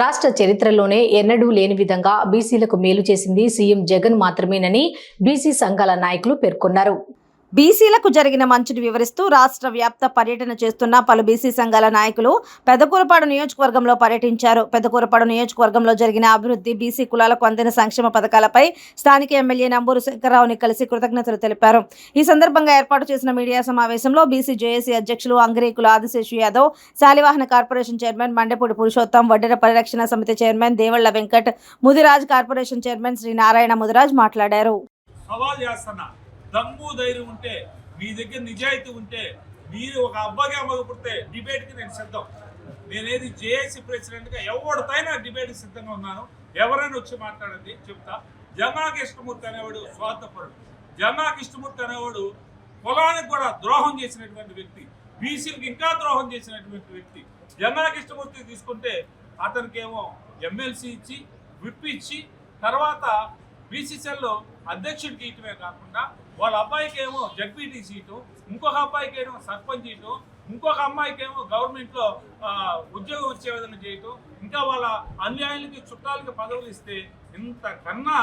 రాష్ట్ర చరిత్రలోనే ఎన్నడూ లేని విధంగా బీసీలకు మేలు చేసింది సీఎం జగన్ మాత్రమేనని బీసీ సంఘాల నాయకులు పేర్కొన్నారు. బీసీలకు జరిగిన మంచిని వివరిస్తూ రాష్ట్ర వ్యాప్త పర్యటన చేస్తున్న పలు బీసీ సంఘాల నాయకులు పెదకూరపాడు నియోజకవర్గంలో పర్యటించారు. పెదకూరపాడు నియోజకవర్గంలో జరిగిన అభివృద్ధి బీసీ కులాలకు అందిన సంక్షేమ పథకాలపై స్థానిక ఎమ్మెల్యే నంబూరు శంకర్రావుని కలిసి కృతజ్ఞతలు తెలిపారు. ఈ సందర్భంగా ఏర్పాటు చేసిన మీడియా సమావేశంలో బీసీ జేఏసీ అధ్యక్షులు అంగరీకుల ఆదిశేషు యాదవ్ శాలివాహన కార్పొరేషన్ చైర్మన్ మండపూడి పురుషోత్తం వడ్డెర పరిరక్షణ సమితి chairman Devalla Venkat Mudiraj corporation chairman Shri Narayana Mudiraj మాట్లాడారు. సవాల్ చేస్తున్నా. దమ్ము ధైర్యం ఉంటే మీ దగ్గర నిజాయితీ ఉంటే మీరు ఒక అబ్బాయిగా పుడితే డిబేట్కి నేను సిద్ధం. నేనేది జేఏసీ ప్రెసిడెంట్గా ఎవరితోనైనా డిబేట్కి సిద్ధంగా ఉన్నాను. ఎవరైనా వచ్చి మాట్లాడండి చెప్తా. జమాకి ఇష్టమూర్తి అనేవాడు స్వార్థపరుడు. జమాకి ఇష్టమూర్తి అనేవాడు పొలానికి కూడా ద్రోహం చేసినటువంటి వ్యక్తి. బీసీలకు ఇంకా ద్రోహం చేసినటువంటి వ్యక్తి. జమాకి ఇష్టమూర్తి తీసుకుంటే అతనికేమో ఎమ్మెల్సీ ఇచ్చి విప్ ఇచ్చి తర్వాత బీసీసీఎల్లో అధ్యక్షుడికి ఇయటమే కాకుండా వాళ్ళ అబ్బాయికి ఏమో జడ్పీటీ సీటు ఇంకొక అబ్బాయికి ఏమో సర్పంచ్ సీటు ఇంకొక అమ్మాయికి ఏమో గవర్నమెంట్లో ఉద్యోగం వచ్చే విధంగా చేయటం ఇంకా వాళ్ళ అన్యాయాలకి చుట్టాలకి పదవులు ఇస్తే ఇంతకన్నా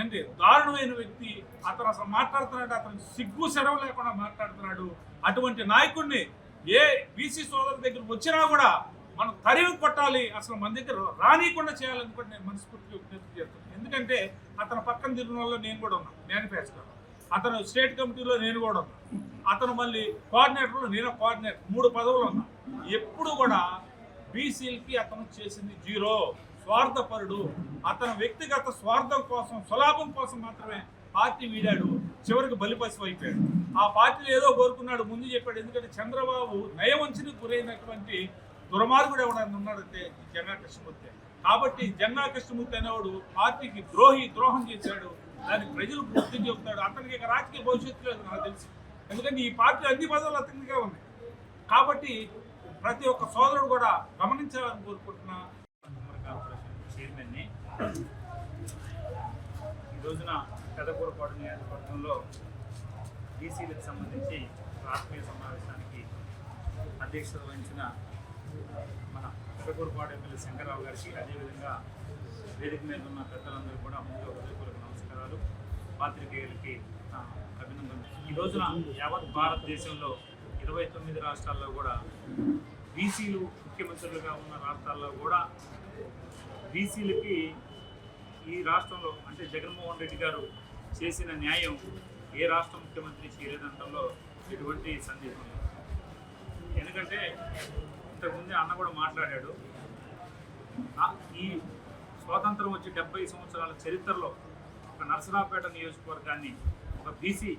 ఏంటి దారుణమైన వ్యక్తి అతను అసలు మాట్లాడుతున్నాడు అతను సిగ్గు సెరవు లేకుండా మాట్లాడుతున్నాడు. అటువంటి నాయకుడిని ఏ బీసీ సోదరు దగ్గర వచ్చినా కూడా మనం తరివి కొట్టాలి అసలు మన దగ్గర రానియకుండా చేయాలని కూడా నేను మనస్ఫూర్తిగా విజ్ఞప్తి చేస్తున్నాను. ఎందుకంటే అతని పక్కన తిరిగిన వాళ్ళు నేను కూడా ఉన్నాను మేనిఫెస్టో అతను స్టేట్ కమిటీలో నేను కూడా ఉన్నా. అతను మళ్ళీ కోఆర్డినేటర్లో నేను కోఆర్డినేటర్ మూడు పదవులు ఉన్నా. ఎప్పుడు కూడా బీసీలకి అతను చేసింది జీరో. స్వార్థపరుడు. అతను వ్యక్తిగత స్వార్థం కోసం స్వలాభం కోసం మాత్రమే పార్టీ వీడాడు. చివరికి బలిపశువు అయిపోయాడు. ఆ పార్టీలో ఏదో కోరుకున్నాడు ముందు చెప్పాడు. ఎందుకంటే చంద్రబాబు నయవంచనకు గురైనటువంటి దుర్మార్గుడు ఎవడన్నా ఉన్నాడంటే జన్నా కృష్ణమూర్తి. కాబట్టి జన్నా కృష్ణమూర్తి అనేవాడు పార్టీకి ద్రోహి ద్రోహం చేశాడు. దానికి ప్రజలు పూర్తి చెబుతాడు. అతనికి ఇక రాజకీయ భవిష్యత్తు లేదు నాకు తెలిసి. ఎందుకంటే ఈ పార్టీ అన్ని పదవులు అతనికే ఉన్నాయి. కాబట్టి ప్రతి ఒక్క సోదరుడు కూడా గమనించాలని కోరుకుంటున్నా. కార్పొరేషన్ చైర్మన్ని ఈ రోజున పెదకూరపాడు నియోజకవర్గంలో బీసీలకు సంబంధించి రాష్ట్రీయ సమావేశానికి అధ్యక్షత వహించిన మన పెదకూరపాడు ఎమ్మెల్యే శంకర్రావు గారికి అదేవిధంగా వేదిక మీద ఉన్న పెద్దలందరూ కూడా ముందుగా నమస్కారాలు పాత్రికేయులకి అభినందనలు. ఈ రోజున యావత్ భారతదేశంలో ఇరవై తొమ్మిది రాష్ట్రాల్లో కూడా బీసీలు ముఖ్యమంత్రులుగా ఉన్న రాష్ట్రాల్లో కూడా బీసీలకి ఈ రాష్ట్రంలో అంటే జగన్మోహన్ రెడ్డి గారు చేసిన న్యాయం ఏ రాష్ట్ర ముఖ్యమంత్రి చేయలేదంటంలో ఎటువంటి సందేహం లేదు. ఎందుకంటే ఇంతకుముందే అన్న కూడా మాట్లాడాడు. ఈ స్వాతంత్రం వచ్చి డెబ్బై సంవత్సరాల చరిత్రలో ఒక నరసరావుపేట నియోజకవర్గాన్ని ఒక బీసీ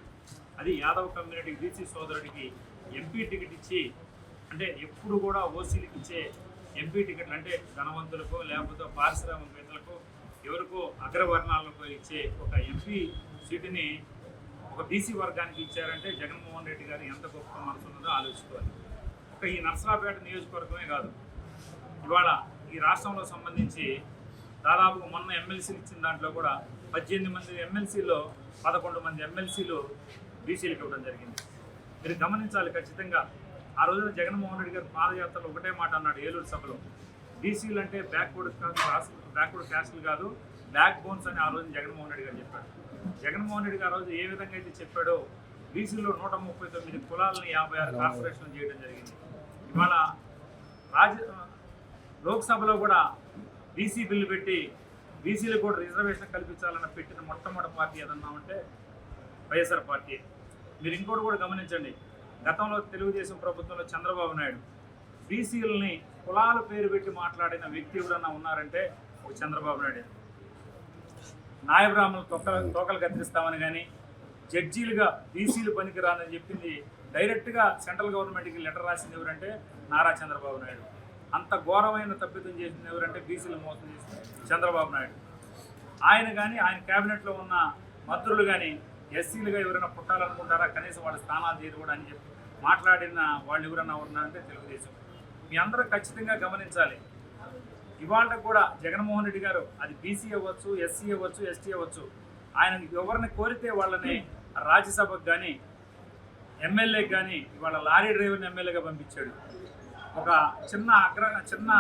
అది యాదవ్ కమ్యూనిటీ బీసీ సోదరుడికి ఎంపీ టికెట్ ఇచ్చి అంటే ఎప్పుడు కూడా ఓసీలకు ఇచ్చే ఎంపీ టికెట్లు అంటే ధనవంతులకు లేకపోతే పారిశ్రామికవేత్తలకు ఎవరికో అగ్రవర్ణాలకు ఇచ్చే ఒక ఎంపీ సీటుని ఒక బీసీ వర్గానికి ఇచ్చారంటే జగన్మోహన్ రెడ్డి గారు ఎంత గొప్ప మనసు ఉన్నదో ఆలోచించుకోవాలి. ఒక ఈ నర్సరాపేట నియోజకవర్గమే కాదు. ఇవాళ ఈ రాష్ట్రంలో సంబంధించి దాదాపు మొన్న ఎమ్మెల్సీలు ఇచ్చిన దాంట్లో కూడా పద్దెనిమిది మంది ఎమ్మెల్సీలో పదకొండు మంది ఎమ్మెల్సీలు బీసీలకు ఇవ్వడం జరిగింది. మీరు గమనించాలి ఖచ్చితంగా ఆ రోజున జగన్మోహన్ రెడ్డి గారు పాదయాత్రలో ఒకటే మాట అన్నాడు ఏలూరు సభలో. బీసీలు అంటే బ్యాక్వర్డ్ క్లాస్ బ్యాక్వర్డ్ క్యాస్ట్లు కాదు బ్యాక్ బోన్స్ అని ఆ రోజు జగన్మోహన్ రెడ్డి గారు చెప్పాడు జగన్మోహన్ రెడ్డి గారు ఆ రోజు ఏ విధంగా అయితే చెప్పాడో బీసీలో నూట ముప్పై తొమ్మిది కులాలను యాభై ఆరు కార్పొరేషన్లు చేయడం జరిగింది. ఇవాళ రాజ్య లోక్సభలో కూడా బీసీ బిల్లు పెట్టి బీసీలకు కూడా రిజర్వేషన్ కల్పించాలని పెట్టిన మొట్టమొదటి పార్టీ ఏదన్నా ఉంటే వైఎస్ఆర్ పార్టీ. మీరు ఇంకోటి కూడా గమనించండి. గతంలో తెలుగుదేశం ప్రభుత్వంలో చంద్రబాబు నాయుడు బీసీలని కులాల పేరు పెట్టి మాట్లాడిన వ్యక్తి ఎవరన్నా ఉన్నారంటే ఒక చంద్రబాబు నాయుడు. నాయబ్రాహ్మణులు తొక్కలు తోకలు కత్తిరిస్తామని కానీ జడ్జీలుగా బీసీలు పనికిరానని చెప్పింది డైరెక్ట్గా సెంట్రల్ గవర్నమెంట్కి లెటర్ రాసింది ఎవరంటే నారా చంద్రబాబు నాయుడు. అంత ఘోరమైన తప్పిదం చేసింది ఎవరంటే బీసీలు మోసం చేసింది చంద్రబాబు నాయుడు. ఆయన కానీ ఆయన క్యాబినెట్లో ఉన్న మంత్రులు కానీ ఎస్సీలుగా ఎవరైనా పుట్టాలనుకుంటారా? కనీసం వాళ్ళ స్థానాలు చేయరు కూడా అని చెప్పి మాట్లాడిన వాళ్ళు ఎవరైనా ఉన్నారంటే తెలుగుదేశం. మీ అందరూ ఖచ్చితంగా గమనించాలి. ఇవాళ కూడా జగన్మోహన్ రెడ్డి గారు అది బీసీ అవ్వచ్చు ఎస్సీ అవ్వచ్చు ఎస్టీ అవ్వచ్చు. ఆయన ఎవరిని కోరితే వాళ్ళని రాజ్యసభకు కానీ ఎమ్మెల్యేకి కానీ ఇవాళ లారీ డ్రైవర్ని ఎమ్మెల్యేగా పంపించాడు. ఒక చిన్న అగ్ర చిన్న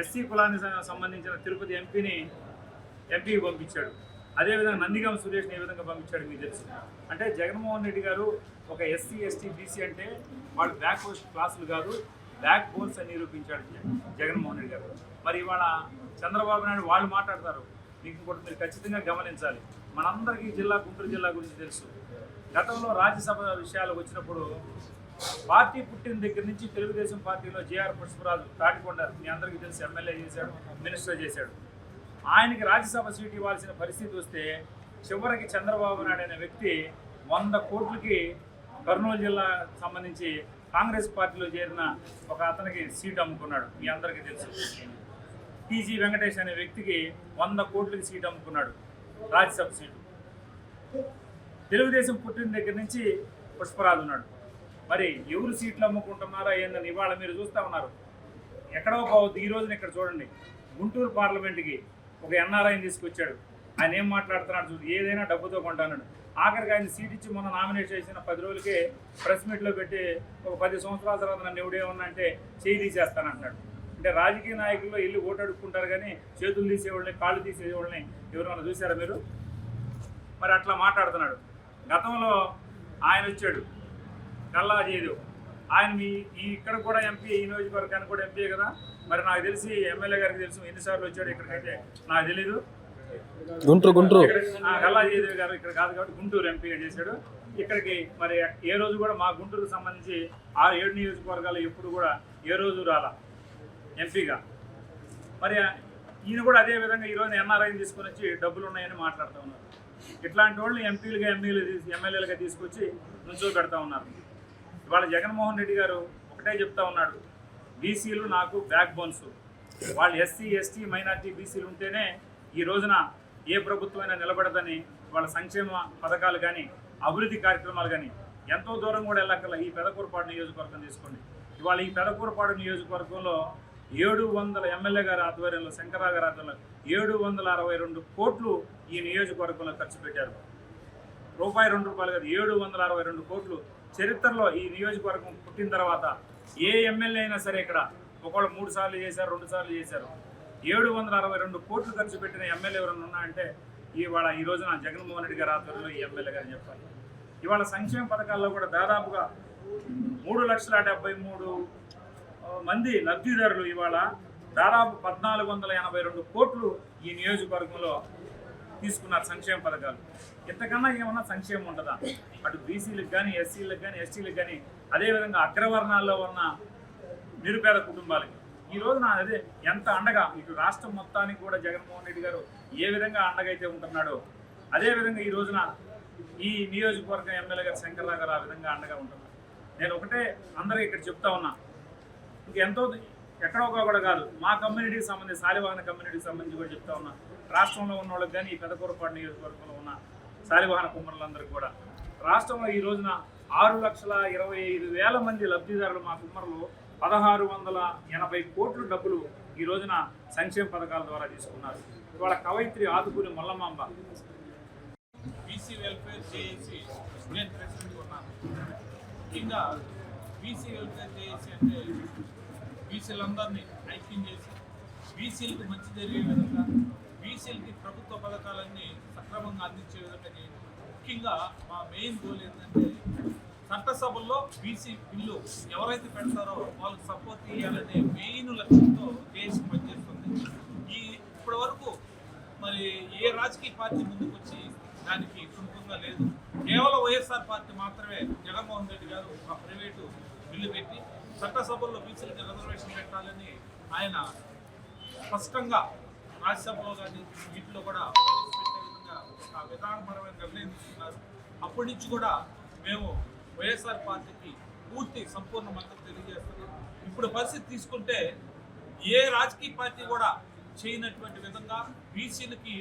ఎస్సీ కులానికి సంబంధించిన తిరుపతి ఎంపీని ఎంపీకి పంపించాడు. అదేవిధంగా నందిగం సురేష్ని ఏ విధంగా పంపించాడు మీకు తెలుసు. అంటే జగన్మోహన్ రెడ్డి గారు ఒక ఎస్సీ ఎస్టీ బీసీ అంటే వాళ్ళు బ్యాక్ క్లాసులు కాదు బ్యాక్ బోన్స్ అని నిరూపించాడు జగన్మోహన్ రెడ్డి గారు. మరి ఇవాళ చంద్రబాబు నాయుడు వాళ్ళు మాట్లాడతారు. మీకు కూడా మీరు ఖచ్చితంగా గమనించాలి. మనందరికీ జిల్లా గుంటూరు జిల్లా గురించి తెలుసు. గతంలో రాజ్యసభ విషయాలు వచ్చినప్పుడు పార్టీ పుట్టిన దగ్గర నుంచి తెలుగుదేశం పార్టీలో జేఆర్ పుష్పరాజు తాటికొండారు. మీ అందరికీ తెలిసి ఎమ్మెల్యే చేశాడు మినిస్టర్ చేశాడు. ఆయనకి రాజ్యసభ సీటు ఇవ్వాల్సిన పరిస్థితి వస్తే చివరికి చంద్రబాబు నాయుడు అనే వ్యక్తి వంద కోట్లకి కర్నూలు జిల్లా సంబంధించి కాంగ్రెస్ పార్టీలో చేరిన ఒక అతనికి సీట్ అమ్ముకున్నాడు. మీ అందరికీ తెలుసు. టీజీ వెంకటేష్ అనే వ్యక్తికి వంద కోట్లకి సీట్ అమ్ముకున్నాడు రాజ్యసభ సీటు. తెలుగుదేశం పుట్టిన దగ్గర నుంచి పుష్పరాజు ఉన్నాడు. మరి ఎవరు సీట్లు అమ్ముకుంటున్నారా ఏందని ఇవాళ మీరు చూస్తూ ఉన్నారు. ఎక్కడో పోవద్దు ఈ రోజున ఇక్కడ చూడండి గుంటూరు పార్లమెంట్కి ఒక ఎన్ఆర్ఐని తీసుకొచ్చాడు. ఆయన ఏం మాట్లాడుతున్నాడు చూడు ఏదైనా డబ్బుతో కొంటాను ఆఖరికి ఆయన సీట్ ఇచ్చి మొన్న నామినేట్ చేసిన పది రోజులకే ప్రెస్ మీట్లో పెట్టి ఒక పది సంవత్సరాల తర్వాత నన్ను ఎవడేమన్నా అంటే చేయి తీసేస్తానంటున్నాడు. అంటే రాజకీయ నాయకుల్లో ఇల్లు ఓటు అడుక్కుంటారు కానీ చేతులు తీసేవాళ్ళని కాళ్ళు తీసేవాళ్ళని ఎవరైనా చూసారా మీరు? మరి అట్లా మాట్లాడుతున్నాడు. గతంలో ఆయన వచ్చాడు. కల్లా చేయదు ఆయన మీ ఈ ఇక్కడ కూడా ఎంపీ ఈ నియోజకవర్గానికి కూడా ఎంపీ కదా? మరి నాకు తెలిసి ఎమ్మెల్యే గారికి తెలుసు ఎన్నిసార్లు వచ్చాడు ఇక్కడికైతే? నాకు తెలీదు. గుంటూరు గుంటూరు. జయదేవ్ గారు ఇక్కడ కాదు కాబట్టి గుంటూరు ఎంపీగా చేశాడు. ఇక్కడికి మరి ఏ రోజు కూడా మా గుంటూరుకు సంబంధించి ఆ ఏడు నియోజకవర్గాలు ఎప్పుడు కూడా ఏ రోజు రాలా? ఎంపీగా మరి ఈయన కూడా అదే విధంగా ఈరోజు ఎన్ఆర్ఐని తీసుకొని వచ్చి డబ్బులు ఉన్నాయని మాట్లాడుతూ ఉన్నారు. ఇట్లాంటి వాళ్ళని ఎంపీలుగా తీసి ఎమ్మెల్యేలుగా తీసుకొచ్చి నుంచో పెడతా ఉన్నారు. ఇవాళ జగన్మోహన్ రెడ్డి గారు ఒకటే చెప్తా ఉన్నాడు. బీసీలు నాకు బ్యాక్ బోన్స్. వాళ్ళు ఎస్సీ ఎస్టీ మైనార్టీ బీసీలు ఉంటేనే ఈ రోజున ఏ ప్రభుత్వమైనా నిలబడదని వాళ్ళ సంక్షేమ పథకాలు కానీ అభివృద్ధి కార్యక్రమాలు కానీ ఎంతో దూరం కూడా వెళ్ళక్కల ఈ పెదకూరపాడు నియోజకవర్గం తీసుకోండి. ఇవాళ ఈ పెదకూరపాడు నియోజకవర్గంలో ఏడు వందల ఎమ్మెల్యే గారి ఆధ్వర్యంలో శంకరా గారి ఆధ్వర్యంలో ఏడు వందల అరవై రెండు కోట్లు ఈ నియోజకవర్గంలో ఖర్చు పెట్టారు. రూపాయి రెండు రూపాయలు కాదు ఏడు వందల అరవై రెండు కోట్లు చరిత్రలో ఈ నియోజకవర్గం పుట్టిన తర్వాత ఏ ఎమ్మెల్యే అయినా సరే ఇక్కడ ఒకళ్ళు మూడు సార్లు చేశారు రెండు సార్లు చేశారు. ఏడు వందల అరవై రెండు కోట్లు ఖర్చు పెట్టిన ఎమ్మెల్యే ఎవరైనా ఉన్నాయంటే ఇవాళ ఈ రోజున జగన్మోహన్ రెడ్డి గారి ఆధ్వర్యంలో ఈ ఎమ్మెల్యే గారు చెప్పాలి. ఇవాళ సంక్షేమ పథకాల్లో కూడా దాదాపుగా మూడు లక్షల డెబ్బై మూడు మంది లబ్ధిదారులు ఇవాళ దాదాపు పద్నాలుగు వందల ఎనభై రెండు కోట్లు ఈ నియోజకవర్గంలో తీసుకున్నారు సంక్షేమ పథకాలు. ఇంతకన్నా ఏమన్నా సంక్షేమం ఉంటుందా? అటు బీసీలకు కానీ ఎస్సీలకు కానీ ఎస్టీలకు కానీ అదేవిధంగా అగ్రవర్ణాల్లో ఉన్న నిరుపేద కుటుంబాలకి. ఈ రోజున అదే ఎంత అండగా ఇటు రాష్ట్రం మొత్తానికి కూడా జగన్మోహన్ రెడ్డి గారు ఏ విధంగా అండగైతే ఉంటున్నాడో అదే విధంగా ఈ రోజున ఈ నియోజకవర్గం ఎమ్మెల్యే గారు శంకర్రావు గారు ఆ విధంగా అండగా ఉంటున్నారు. నేను ఒకటే అందరూ ఇక్కడ చెప్తా ఉన్నా. ఇంకెంతో ఎక్కడో కూడా కాదు మా కమ్యూనిటీకి సంబంధించి సాలివాహన కమ్యూనిటీకి సంబంధించి కూడా చెప్తా ఉన్నా. రాష్ట్రంలో ఉన్న వాళ్ళకి కానీ ఈ పెదకూరపాటు నియోజకవర్గంలో ఉన్న శాలివాహన కుమ్మరులందరూ కూడా. రాష్ట్రంలో ఈ రోజున ఆరు లక్షల ఇరవై ఐదు వేల మంది లబ్ధిదారులు మా కుమ్మరులు పదహారు వందల ఎనభై కోట్ల డబ్బులు ఈ రోజున సంక్షేమ పథకాల ద్వారా తీసుకున్నారు. ఇవాళ కవయిత్రి ఆదుకుని మల్లమాంబ బీసీ వెల్ఫేర్ చేసి నేను ప్రెసిడెంట్ ఉన్నాను ముఖ్యంగా బీసీ వెల్ఫేర్ చేసి అంటే బీసీలందరినీ ఐక్యం చేసి బీసీలకు మంచి జరిగే విధంగా బీసీలకి ప్రభుత్వ పథకాలన్నీ సక్రమంగా అందించే విధంగా చేయడం ముఖ్యంగా మా మెయిన్ గోల్ ఏంటంటే చట్టసభల్లో బీసీ బిల్లు ఎవరైతే పెడతారో వాళ్ళకి సపోర్ట్ చేయాలనే మెయిన్ లక్ష్యంతో దేశం పనిచేస్తుంది. ఈ ఇప్పటి వరకు మరి ఏ రాజకీయ పార్టీ ముందుకు వచ్చి దానికి సుముఖంగా లేదు. కేవలం వైఎస్ఆర్ పార్టీ మాత్రమే జగన్మోహన్ రెడ్డి గారు ఆ ప్రైవేటు బిల్లు పెట్టి చట్టసభల్లో బీసీలకి రిజర్వేషన్ పెట్టాలని ఆయన స్పష్టంగా రాజ్యసభలో కానీ వీటిలో కూడా విధంగా విధానపరమైన నిర్ణయం తీసుకున్నారు. అప్పటి నుంచి కూడా మేము వైఎస్ఆర్ పార్టీకి పూర్తి సంపూర్ణ మద్దతు తెలియజేస్తున్నాం. ఇప్పుడు పరిస్థితి తీసుకుంటే ఏ రాజకీయ పార్టీ కూడా చేయనటువంటి విధంగా బీసీలకి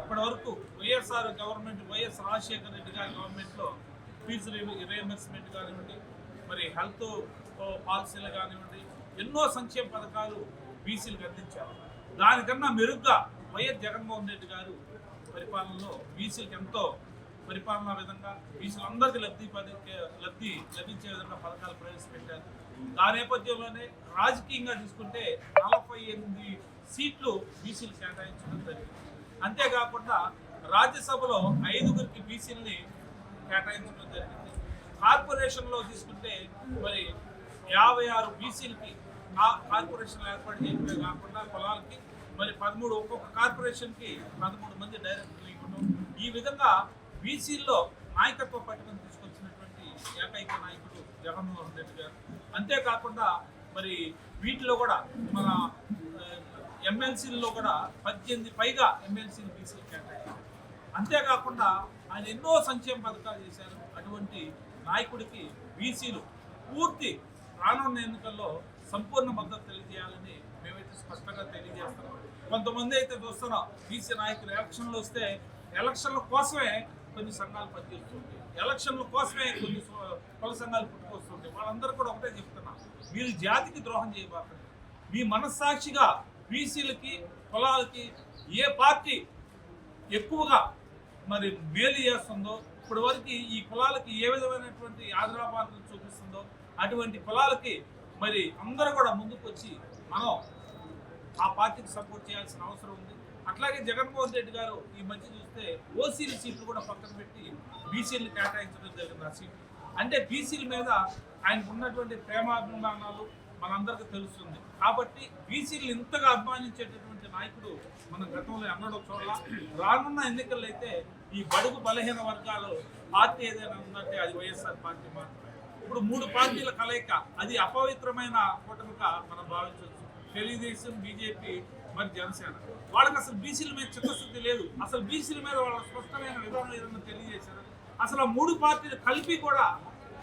ఇప్పటి వరకు YSR government YS Rajasekhara Reddy గారి గవర్నమెంట్లో ఫీజు రియంబర్స్మెంట్ కానివ్వండి మరి హెల్త్ పాలసీలు కానివ్వండి ఎన్నో సంక్షేమ పథకాలు బీసీలకు అందించారు. దానికన్నా మెరుగ్గా వైఎస్ జగన్మోహన్ రెడ్డి గారు పరిపాలనలో బీసీలకు ఎంతో పరిపాలనా విధంగా బీసీలందరికీ లబ్ధి లబ్ధి లభించే విధంగా పథకాలు ప్రవేశపెట్టారు. ఆ నేపథ్యంలోనే రాజకీయంగా తీసుకుంటే నలభై ఎనిమిది సీట్లు బీసీలు కేటాయించడం జరిగింది. అంతేకాకుండా రాజ్యసభలో ఐదుగురికి బీసీలని కేటాయించడం జరిగింది. కార్పొరేషన్లో తీసుకుంటే మరి యాభై ఆరు బీసీలకి కార్పొరేషన్లు ఏర్పాటు చేయడమే కాకుండా పొలాలకి మరి పదమూడు ఒక్కొక్క కార్పొరేషన్కి పదమూడు మంది డైరెక్టర్లు ఇవ్వడం ఈ విధంగా బీసీల్లో నాయకత్వ పట్టణం తీసుకొచ్చినటువంటి ఏకైక నాయకుడు జగన్మోహన్ రెడ్డి గారు. అంతేకాకుండా మరి వీటిలో కూడా మన ఎమ్మెల్సీల్లో కూడా పద్దెనిమిది పైగా ఎమ్మెల్సీలు బీసీలు కేటాయించారు అంతేకాకుండా ఆయన ఎన్నో సంక్షేమ పథకాలు చేశారు. అటువంటి నాయకుడికి బీసీలు పూర్తి రానున్న ఎన్నికల్లో సంపూర్ణ మద్దతు తెలియజేయాలని మేమైతే స్పష్టంగా తెలియజేస్తున్నాం. కొంతమంది అయితే చూస్తున్నాం బీసీ నాయకులు ఎలక్షన్లు వస్తే ఎలక్షన్ల కోసమే కొన్ని సంఘాలు పనిచేస్తుంటాయి. ఎలక్షన్ల కోసమే కొన్ని సో- కుల సంఘాలు పుట్టుకొస్తుంటాయి. వాళ్ళందరూ కూడా ఒకటే చెప్తున్నా మీరు జాతికి ద్రోహం చేయబాకండి. మీ మనస్సాక్షిగా బీసీలకి కులాలకి ఏ పార్టీ ఎక్కువగా మరి మేలు చేస్తుందో ఇప్పటి వరకు ఈ కులాలకి ఏ విధమైనటువంటి ఆదరాబాదలు చూపిస్తుందో అటువంటి కులాలకి మరి అందరూ కూడా ముందుకు వచ్చి మనం ఆ పార్టీకి సపోర్ట్ చేయాల్సిన అవసరం ఉంది. అట్లాగే జగన్మోహన్ రెడ్డి గారు ఈ మధ్య చూస్తే ఓసీల సీట్లు కూడా పక్కన పెట్టి బీసీలు కేటాయించడం జరిగింది ఆ సీట్లు అంటే బీసీల మీద ఆయనకు ఉన్నటువంటి ప్రేమాభిమానాలు మనందరికీ తెలుస్తుంది. కాబట్టి బీసీలు ఇంతగా అభిమానించేటటువంటి నాయకుడు మన గతంలో ఎన్నడూ చూడాల రానున్న ఎన్నికల్లో అయితే ఈ బడుగు బలహీన వర్గాలు పార్టీ ఏదైనా ఉందంటే అది వైఎస్ఆర్ పార్టీ మాత్రమే. ఇప్పుడు మూడు పార్టీల కలయిక అది అపవిత్రమైన కూటమిగా మనం భావించవచ్చు. తెలుగుదేశం బీజేపీ మరి జనసేన. వాళ్ళకి అసలు బీసీల మీద చిత్తశుద్ధి లేదు. అసలు బీసీల మీద వాళ్ళ స్పష్టమైన విధానం ఏదన్నా తెలియజేశారు? అసలు ఆ మూడు పార్టీలు కలిపి కూడా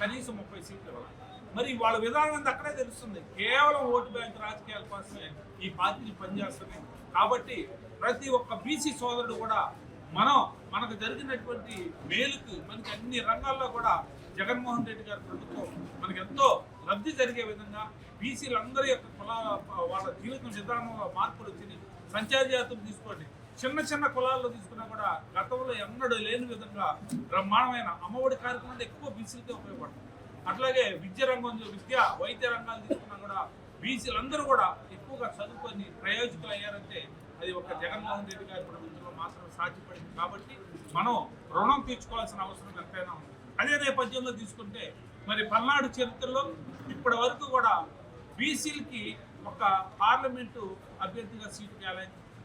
కనీసం ముప్పై సీట్లు ఇవ్వాలి? మరి వాళ్ళ విధానం అంతా అక్కడే తెలుస్తుంది. కేవలం ఓటు బ్యాంక్ రాజకీయాల కోసమే ఈ పార్టీలు పనిచేస్తున్నాయి. కాబట్టి ప్రతి ఒక్క బీసీ సోదరుడు కూడా మనం మనకు జరిగినటువంటి మేలుకు మనకి అన్ని రంగాల్లో కూడా జగన్మోహన్ రెడ్డి గారి ప్రభుత్వం మనకి ఎంతో లబ్ధి జరిగే విధంగా బీసీలందరి యొక్క కులాల వాళ్ళ జీవితం విధానంలో మార్పులు వచ్చి సంచార జాతులు తీసుకోండి. చిన్న చిన్న కులాల్లో తీసుకున్నా కూడా గతంలో ఎన్నడూ లేని విధంగా బ్రహ్మాండమైన అమ్మఒడి కార్యక్రమాలు ఎక్కువ బీసీలకే ఉపయోగపడుతుంది అట్లాగే విద్య రంగం విద్య వైద్య రంగాలు తీసుకున్నా కూడా బీసీలందరూ కూడా ఎక్కువగా చదువుకొని ప్రయోజకులు అయ్యారంటే అది ఒక జగన్మోహన్ రెడ్డి గారి ప్రభుత్వంలో మాత్రం సాధ్యపడింది. కాబట్టి మనం రుణం తీర్చుకోవాల్సిన అవసరం ఎంతైనా ఉంది. అదే నేపథ్యంలో తీసుకుంటే మరి పల్నాడు చరిత్రలో ఇప్పటి వరకు కూడా బీసీలకి ఒక పార్లమెంటు అభ్యర్థిగా సీటు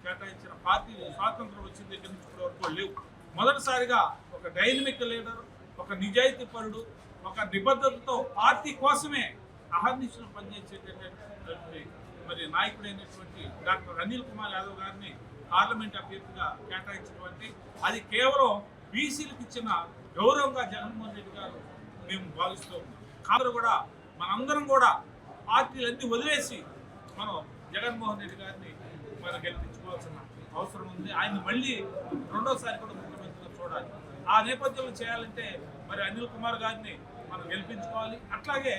కేటాయించిన పార్టీ స్వాతంత్రం వచ్చిన దగ్గర నుంచి ఇప్పటి వరకు లేవు. మొదటిసారిగా ఒక డైనమిక్ లీడర్ ఒక నిజాయితీ పరుడు ఒక నిబద్ధతతో పార్టీ కోసమే అహర్నిశలు పనిచేసేటటువంటి మరి నాయకుడైనటువంటి డాక్టర్ అనిల్ కుమార్ యాదవ్ గారిని పార్లమెంట్ అభ్యర్థిగా కేటాయించినటువంటి అది కేవలం బీసీలకు ఇచ్చిన గౌరవంగా జగన్మోహన్ రెడ్డి గారు మేము భావిస్తూ ఉన్నాం. కాదు కూడా మనందరం కూడా పార్టీలన్నీ వదిలేసి మనం జగన్మోహన్ రెడ్డి గారిని మనం గెలిపించుకోవాల్సిన అవసరం ఉంది. ఆయన మళ్ళీ రెండోసారి కూడా ముఖ్యమంత్రిగా చూడాలి. ఆ నేపథ్యంలో చేయాలంటే మరి అనిల్ కుమార్ గారిని మనం గెలిపించుకోవాలి. అట్లాగే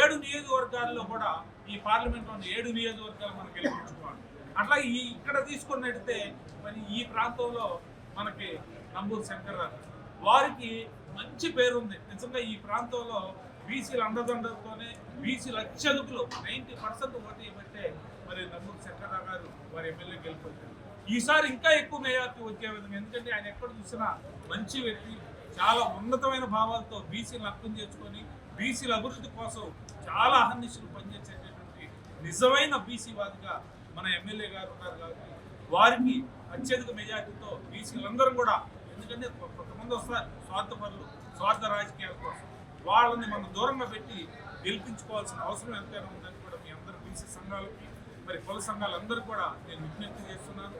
ఏడు నియోజకవర్గాల్లో కూడా ఈ పార్లమెంట్లోని ఏడు నియోజకవర్గాలు మనం గెలిపించుకోవాలి. అట్లా ఈ ఇక్కడ తీసుకున్నట్టయితే మరి ఈ ప్రాంతంలో మనకి నంబూరు శంకర్ వారికి మంచి పేరు ఉంది నిజంగా ఈ ప్రాంతంలో బీసీల అండదండలతోనే బీసీల అత్యధికులు నైంటీ పర్సెంట్ ఓటీ పెట్టే మరి నంబూరు శంకర్రావు గారు వారి ఎమ్మెల్యే గెలిపొచ్చారు ఈసారి ఇంకా ఎక్కువ మేయార్టీ వచ్చే విధంగా ఎందుకంటే ఆయన ఎక్కడ చూసినా మంచి వ్యక్తి చాలా ఉన్నతమైన భావాలతో బీసీలను అర్థం చేసుకొని బీసీల అభివృద్ధి కోసం చాలా అహర్నిశలు పనిచేసేటటువంటి నిజమైన బీసీవాదిగా మన ఎమ్మెల్యే గారు ఉన్నారు కాబట్టి వారికి అత్యధిక మెజార్టీతో బీసీలందరం కూడా ఎందుకంటే కొంతమంది వస్తారు స్వార్థపరులు స్వార్థ రాజకీయాల కోసం. వాళ్ళని మనం దూరంగా పెట్టి గెలిపించుకోవాల్సిన అవసరం ఎంతైనా ఉందని కూడా మీ అందరూ పిలిచే సంఘాలకి మరి కుల సంఘాలందరూ కూడా నేను విజ్ఞప్తి చేస్తున్నాను.